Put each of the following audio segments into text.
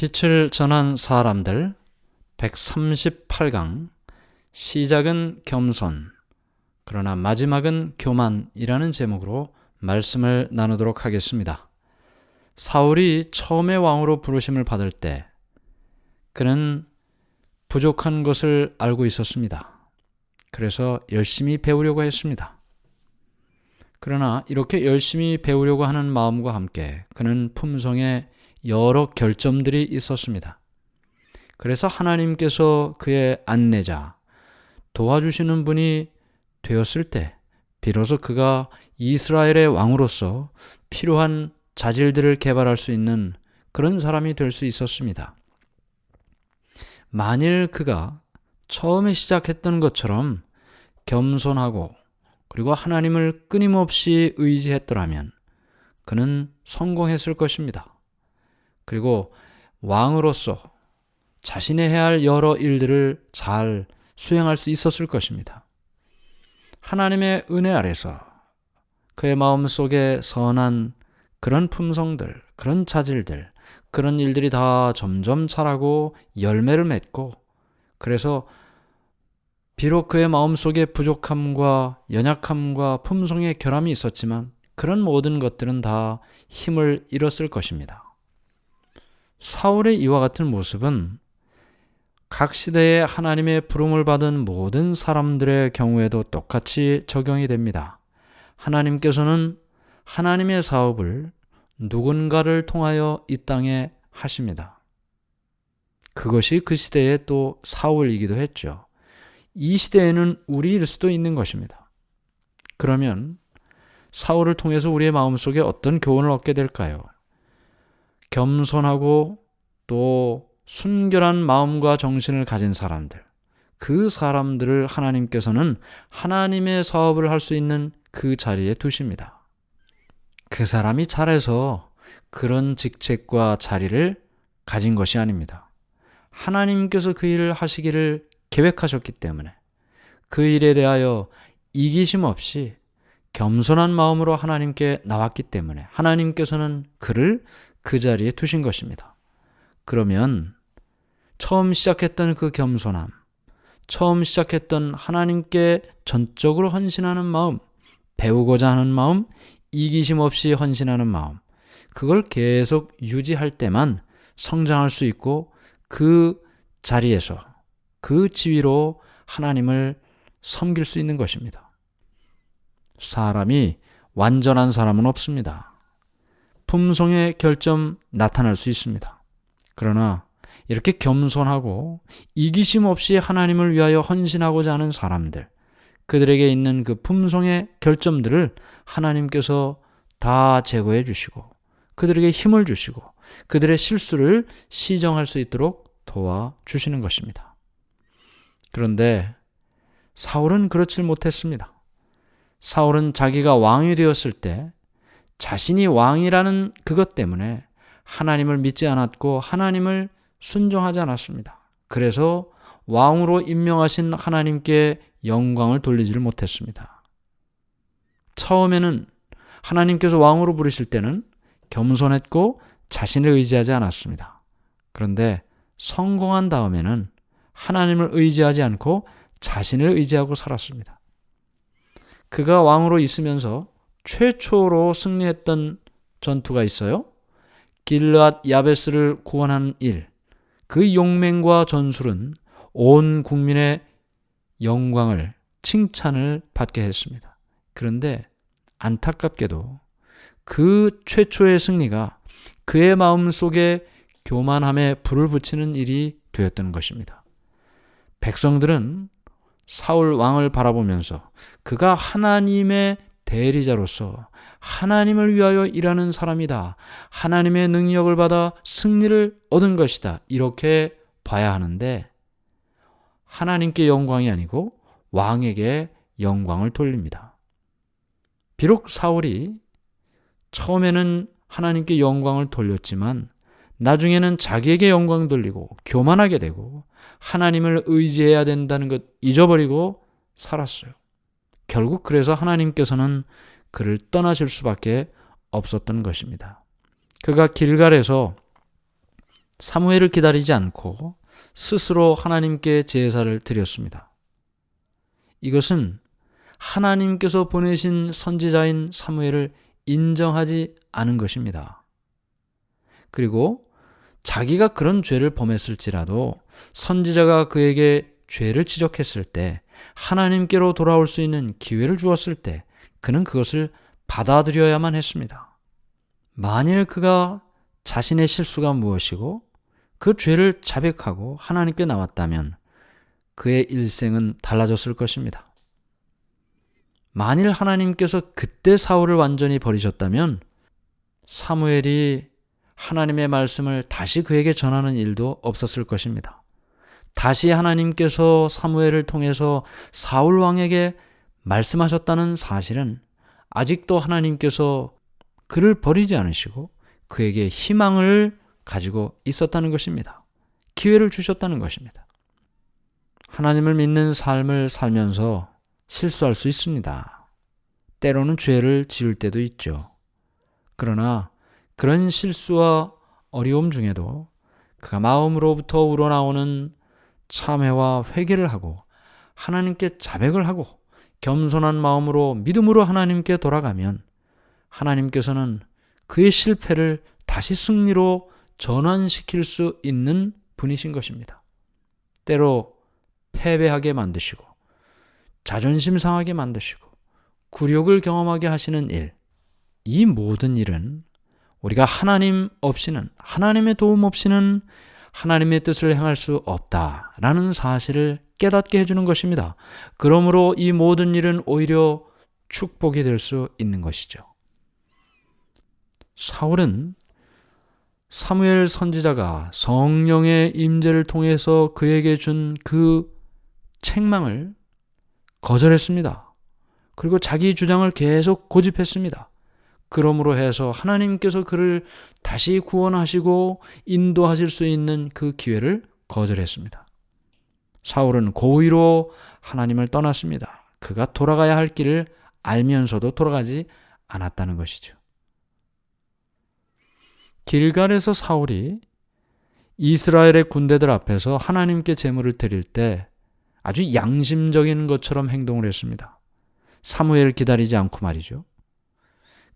빛을 전한 사람들 138강 시작은 겸손 그러나 마지막은 교만이라는 제목으로 말씀을 나누도록 하겠습니다. 사울이 처음에 왕으로 부르심을 받을 때 그는 부족한 것을 알고 있었습니다. 그래서 열심히 배우려고 했습니다. 그러나 이렇게 열심히 배우려고 하는 마음과 함께 그는 품성에 여러 결점들이 있었습니다. 그래서 하나님께서 그의 안내자, 도와주시는 분이 되었을 때 비로소 그가 이스라엘의 왕으로서 필요한 자질들을 개발할 수 있는 그런 사람이 될 수 있었습니다. 만일 그가 처음에 시작했던 것처럼 겸손하고 그리고 하나님을 끊임없이 의지했더라면 그는 성공했을 것입니다. 그리고 왕으로서 자신의 해야 할 여러 일들을 잘 수행할 수 있었을 것입니다. 하나님의 은혜 아래서 그의 마음 속에 선한 그런 품성들, 그런 자질들, 그런 일들이 다 점점 자라고 열매를 맺고 그래서 비록 그의 마음 속에 부족함과 연약함과 품성의 결함이 있었지만 그런 모든 것들은 다 힘을 잃었을 것입니다. 사울의 이와 같은 모습은 각 시대에 하나님의 부름을 받은 모든 사람들의 경우에도 똑같이 적용이 됩니다. 하나님께서는 하나님의 사업을 누군가를 통하여 이 땅에 하십니다. 그것이 그 시대의 또 사울이기도 했죠. 이 시대에는 우리일 수도 있는 것입니다. 그러면 사울을 통해서 우리의 마음속에 어떤 교훈을 얻게 될까요? 겸손하고 또 순결한 마음과 정신을 가진 사람들, 그 사람들을 하나님께서는 하나님의 사업을 할 수 있는 그 자리에 두십니다. 그 사람이 잘해서 그런 직책과 자리를 가진 것이 아닙니다. 하나님께서 그 일을 하시기를 계획하셨기 때문에 그 일에 대하여 이기심 없이 겸손한 마음으로 하나님께 나왔기 때문에 하나님께서는 그를 그 자리에 두신 것입니다. 그러면 처음 시작했던 그 겸손함, 처음 시작했던 하나님께 전적으로 헌신하는 마음, 배우고자 하는 마음, 이기심 없이 헌신하는 마음, 그걸 계속 유지할 때만 성장할 수 있고 그 자리에서 그 지위로 하나님을 섬길 수 있는 것입니다. 사람이 완전한 사람은 없습니다. 품성의 결점 나타날 수 있습니다. 그러나 이렇게 겸손하고 이기심 없이 하나님을 위하여 헌신하고자 하는 사람들, 그들에게 있는 그 품성의 결점들을 하나님께서 다 제거해 주시고, 그들에게 힘을 주시고, 그들의 실수를 시정할 수 있도록 도와 주시는 것입니다. 그런데 사울은 그렇지 못했습니다. 사울은 자기가 왕이 되었을 때 자신이 왕이라는 그것 때문에 하나님을 믿지 않았고 하나님을 순종하지 않았습니다. 그래서 왕으로 임명하신 하나님께 영광을 돌리지를 못했습니다. 처음에는 하나님께서 왕으로 부르실 때는 겸손했고 자신을 의지하지 않았습니다. 그런데 성공한 다음에는 하나님을 의지하지 않고 자신을 의지하고 살았습니다. 그가 왕으로 있으면서 최초로 승리했던 전투가 있어요. 길르앗 야베스를 구원한 일. 그 용맹과 전술은 온 국민의 영광을 칭찬을 받게 했습니다. 그런데 안타깝게도 그 최초의 승리가 그의 마음 속에 교만함에 불을 붙이는 일이 되었던 것입니다. 백성들은 사울 왕을 바라보면서 그가 하나님의 대리자로서 하나님을 위하여 일하는 사람이다. 하나님의 능력을 받아 승리를 얻은 것이다. 이렇게 봐야 하는데 하나님께 영광이 아니고 왕에게 영광을 돌립니다. 비록 사울이 처음에는 하나님께 영광을 돌렸지만 나중에는 자기에게 영광 돌리고 교만하게 되고 하나님을 의지해야 된다는 것 잊어버리고 살았어요. 결국 그래서 하나님께서는 그를 떠나실 수밖에 없었던 것입니다. 그가 길갈에서 사무엘을 기다리지 않고 스스로 하나님께 제사를 드렸습니다. 이것은 하나님께서 보내신 선지자인 사무엘을 인정하지 않은 것입니다. 그리고 자기가 그런 죄를 범했을지라도 선지자가 그에게 죄를 지적했을 때 하나님께로 돌아올 수 있는 기회를 주었을 때 그는 그것을 받아들여야만 했습니다. 만일 그가 자신의 실수가 무엇이고 그 죄를 자백하고 하나님께 나왔다면 그의 일생은 달라졌을 것입니다. 만일 하나님께서 그때 사울을 완전히 버리셨다면 사무엘이 하나님의 말씀을 다시 그에게 전하는 일도 없었을 것입니다. 다시 하나님께서 사무엘을 통해서 사울 왕에게 말씀하셨다는 사실은 아직도 하나님께서 그를 버리지 않으시고 그에게 희망을 가지고 있었다는 것입니다. 기회를 주셨다는 것입니다. 하나님을 믿는 삶을 살면서 실수할 수 있습니다. 때로는 죄를 지을 때도 있죠. 그러나 그런 실수와 어려움 중에도 그가 마음으로부터 우러나오는 참회와 회개를 하고 하나님께 자백을 하고 겸손한 마음으로 믿음으로 하나님께 돌아가면 하나님께서는 그의 실패를 다시 승리로 전환시킬 수 있는 분이신 것입니다. 때로 패배하게 만드시고 자존심 상하게 만드시고 굴욕을 경험하게 하시는 일, 이 모든 일은 우리가 하나님 없이는 하나님의 도움 없이는 하나님의 뜻을 행할 수 없다라는 사실을 깨닫게 해주는 것입니다. 그러므로 이 모든 일은 오히려 축복이 될 수 있는 것이죠. 사울은 사무엘 선지자가 성령의 임재를 통해서 그에게 준 그 책망을 거절했습니다. 그리고 자기 주장을 계속 고집했습니다. 그러므로 해서 하나님께서 그를 다시 구원하시고 인도하실 수 있는 그 기회를 거절했습니다. 사울은 고의로 하나님을 떠났습니다. 그가 돌아가야 할 길을 알면서도 돌아가지 않았다는 것이죠. 길갈에서 사울이 이스라엘의 군대들 앞에서 하나님께 제물을 드릴 때 아주 양심적인 것처럼 행동을 했습니다. 사무엘 기다리지 않고 말이죠.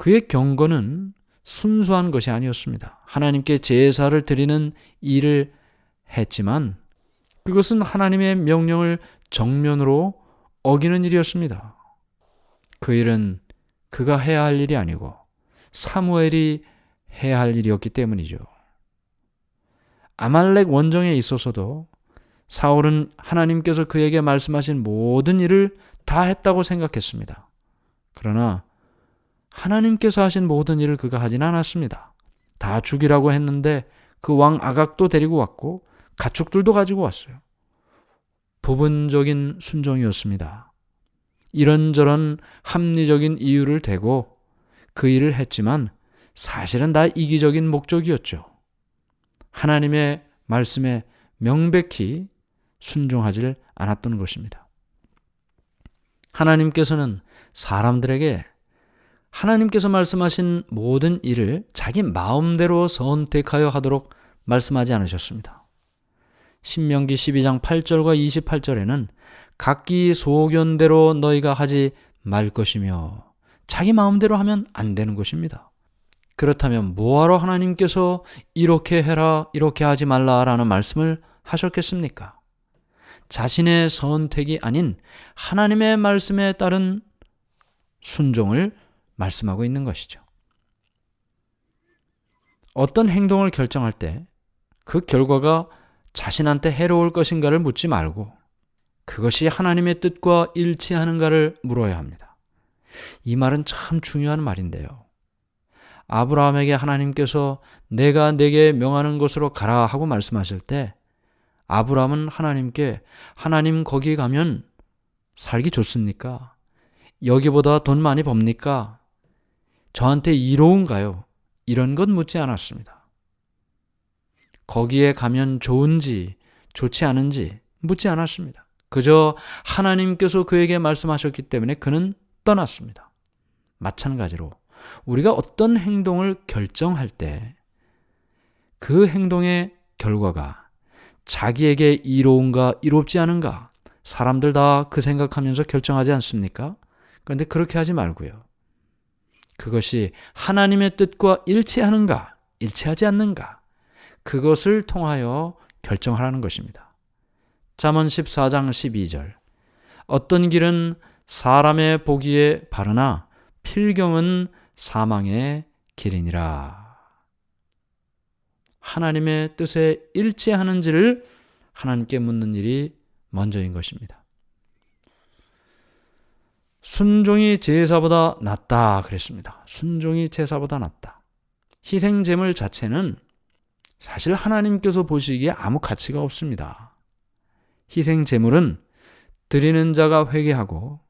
그의 경고는 순수한 것이 아니었습니다. 하나님께 제사를 드리는 일을 했지만 그것은 하나님의 명령을 정면으로 어기는 일이었습니다. 그 일은 그가 해야 할 일이 아니고 사무엘이 해야 할 일이었기 때문이죠. 아말렉 원정에 있어서도 사울은 하나님께서 그에게 말씀하신 모든 일을 다 했다고 생각했습니다. 그러나 하나님께서 하신 모든 일을 그가 하진 않았습니다. 다 죽이라고 했는데 그 왕 아각도 데리고 왔고 가축들도 가지고 왔어요. 부분적인 순종이었습니다. 이런저런 합리적인 이유를 대고 그 일을 했지만 사실은 다 이기적인 목적이었죠. 하나님의 말씀에 명백히 순종하지 않았던 것입니다. 하나님께서는 사람들에게 하나님께서 말씀하신 모든 일을 자기 마음대로 선택하여 하도록 말씀하지 않으셨습니다. 신명기 12장 8절과 28절에는 각기 소견대로 너희가 하지 말 것이며 자기 마음대로 하면 안 되는 것입니다. 그렇다면 뭐하러 하나님께서 이렇게 해라, 이렇게 하지 말라라는 말씀을 하셨겠습니까? 자신의 선택이 아닌 하나님의 말씀에 따른 순종을 말씀하고 있는 것이죠. 어떤 행동을 결정할 때 그 결과가 자신한테 해로울 것인가를 묻지 말고 그것이 하나님의 뜻과 일치하는가를 물어야 합니다. 이 말은 참 중요한 말인데요. 아브라함에게 하나님께서 내가 내게 명하는 곳으로 가라 하고 말씀하실 때 아브라함은 하나님께 하나님 거기 가면 살기 좋습니까? 여기보다 돈 많이 법니까? 저한테 이로운가요? 이런 것 묻지 않았습니다. 거기에 가면 좋은지 좋지 않은지 묻지 않았습니다. 그저 하나님께서 그에게 말씀하셨기 때문에 그는 떠났습니다. 마찬가지로 우리가 어떤 행동을 결정할 때 그 행동의 결과가 자기에게 이로운가 이롭지 않은가 사람들 다 그 생각하면서 결정하지 않습니까? 그런데 그렇게 하지 말고요. 그것이 하나님의 뜻과 일치하는가, 일치하지 않는가, 그것을 통하여 결정하라는 것입니다. 잠언 14장 12절. 어떤 길은 사람의 보기에 바르나 필경은 사망의 길이니라. 하나님의 뜻에 일치하는지를 하나님께 묻는 일이 먼저인 것입니다. 순종이 제사보다 낫다 그랬습니다. 순종이 제사보다 낫다. 희생 제물 자체는 사실 하나님께서 보시기에 아무 가치가 없습니다. 희생 제물은 드리는 자가 회개하고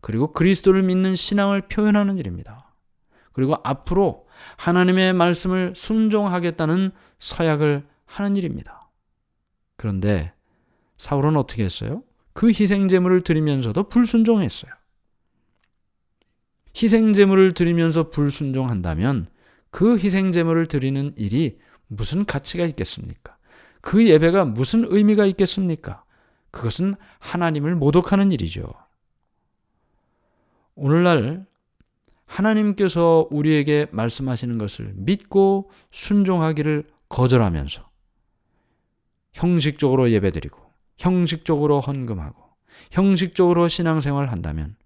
그리고 그리스도를 믿는 신앙을 표현하는 일입니다. 그리고 앞으로 하나님의 말씀을 순종하겠다는 서약을 하는 일입니다. 그런데 사울은 어떻게 했어요? 그 희생 제물을 드리면서도 불순종했어요. 희생 제물을 드리면서 불순종한다면 그 희생 제물을 드리는 일이 무슨 가치가 있겠습니까? 그 예배가 무슨 의미가 있겠습니까? 그것은 하나님을 모독하는 일이죠. 오늘날 하나님께서 우리에게 말씀하시는 것을 믿고 순종하기를 거절하면서 형식적으로 예배드리고 형식적으로 헌금하고 형식적으로 신앙생활을 한다면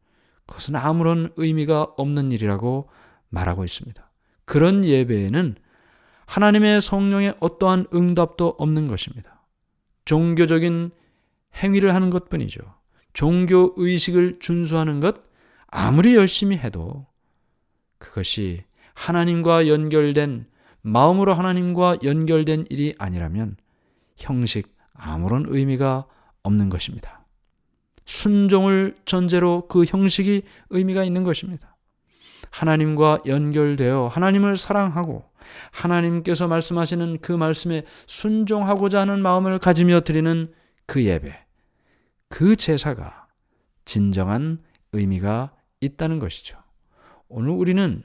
그것은 아무런 의미가 없는 일이라고 말하고 있습니다. 그런 예배에는 하나님의 성령의 어떠한 응답도 없는 것입니다. 종교적인 행위를 하는 것 뿐이죠. 종교 의식을 준수하는 것 아무리 열심히 해도 그것이 하나님과 연결된 마음으로 하나님과 연결된 일이 아니라면 형식 아무런 의미가 없는 것입니다. 순종을 전제로 그 형식이 의미가 있는 것입니다. 하나님과 연결되어 하나님을 사랑하고 하나님께서 말씀하시는 그 말씀에 순종하고자 하는 마음을 가지며 드리는 그 예배, 그 제사가 진정한 의미가 있다는 것이죠. 오늘 우리는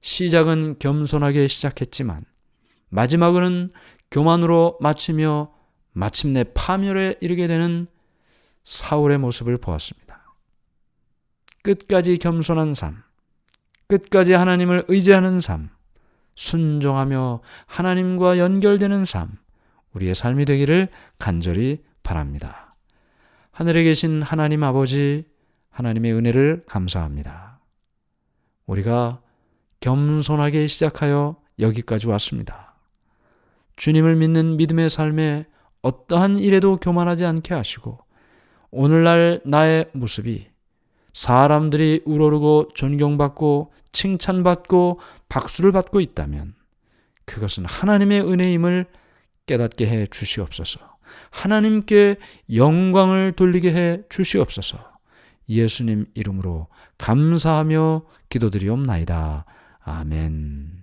시작은 겸손하게 시작했지만 마지막은 교만으로 마치며 마침내 파멸에 이르게 되는 사울의 모습을 보았습니다. 끝까지 겸손한 삶, 끝까지 하나님을 의지하는 삶, 순종하며 하나님과 연결되는 삶, 우리의 삶이 되기를 간절히 바랍니다. 하늘에 계신 하나님 아버지, 하나님의 은혜를 감사합니다. 우리가 겸손하게 시작하여 여기까지 왔습니다. 주님을 믿는 믿음의 삶에 어떠한 일에도 교만하지 않게 하시고, 오늘날 나의 모습이 사람들이 우러르고 존경받고 칭찬받고 박수를 받고 있다면 그것은 하나님의 은혜임을 깨닫게 해 주시옵소서. 하나님께 영광을 돌리게 해 주시옵소서. 예수님 이름으로 감사하며 기도드리옵나이다. 아멘.